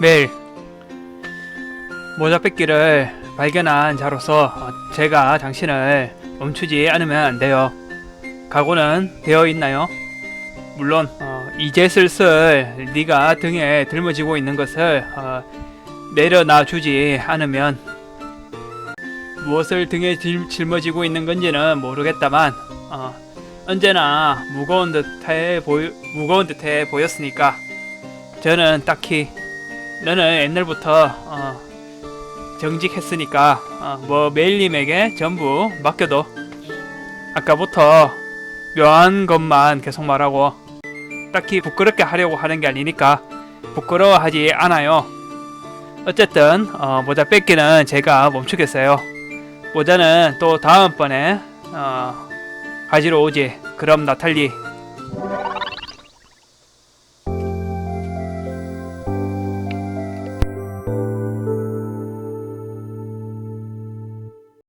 매일 모자 뺏기를 발견한 자로서 어, 제가 당신을 멈추지 않으면 안 돼요. 각오는 되어 있나요? 물론 어, 이제 슬슬 네가 등에 들머지고 있는 것을 어, 내려놔 주지 않으면 무엇을 등에 짊- 짊어지고 있는 건지는 모르겠다만 어, 언제나 무거운 듯해 보이 무거운 듯해 보였으니까 저는 딱히 너는 옛날부터 어, 정직했으니까 어, 뭐 메일님에게 전부 맡겨도 아까부터 묘한 것만 계속 말하고 딱히 부끄럽게 하려고 하는 게 아니니까 부끄러워하지 않아요. 어쨌든 어, 모자 뺏기는 제가 멈추겠어요. 모자는 또 다음번에 어, 가지러 오지. 그럼 나탈리